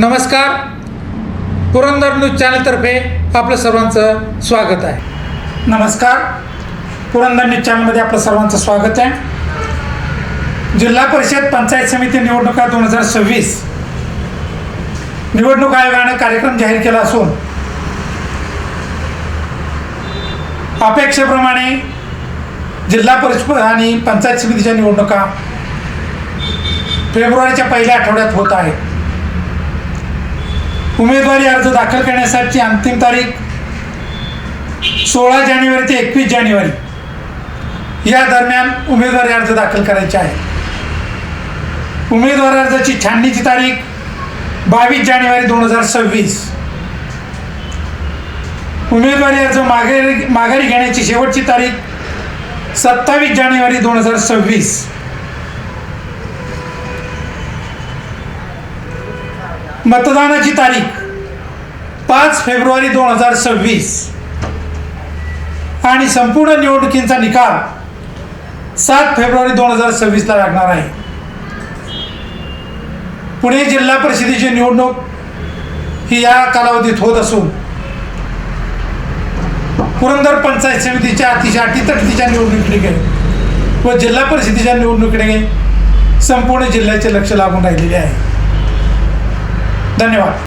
नमस्कार. पुरंदर न्यूज चॅनलतर्फे आपलं सर्वांचं स्वागत आहे. नमस्कार. पुरंदर न्यूज चॅनलमध्ये आपलं सर्वांचं स्वागत आहे. जिल्हा परिषद पंचायत समिती निवडणुका दोन हजार सव्वीस निवडणूक आयोगाने कार्यक्रम जाहीर केला असून अपेक्षेप्रमाणे जिल्हा परिषद आणि पंचायत समितीच्या निवडणुका फेब्रुवारीच्या पहिल्या आठवड्यात होत आहेत. उमेदवारी अर्ज दाखल करण्यासाठी अंतिम तारीख सोळा जानेवारी ते एकवीस जानेवारी. या दरम्यान उमेदवारी अर्ज दाखल करायचे आहे उमेदवारी अर्जाची छाननीची तारीख बावीस जानेवारी दोन हजार सव्वीस. उमेदवारी अर्ज माघारी माघारी घेण्याची शेवटची तारीख सत्तावीस जानेवारी दोन हजार सव्वीस. मतदानाची तारीख. पाच फेब्रुवारी दोन हजार सव्वीस. आणि संपूर्ण निवडणुकींचा निकाल सात फेब्रुवारी दोन हजार सव्वीसला लागणार आहे. पुणे जिल्हा परिषदेची निवडणूक ही या कालावधीत होत असून पुरंदर पंचायत समितीच्या अतिशय अटीतटीच्या निवडणुकीकडे व जिल्हा परिषदेच्या निवडणुकीकडे संपूर्ण जिल्ह्याचे लक्ष लागून राहिलेले आहे. धन्यवाद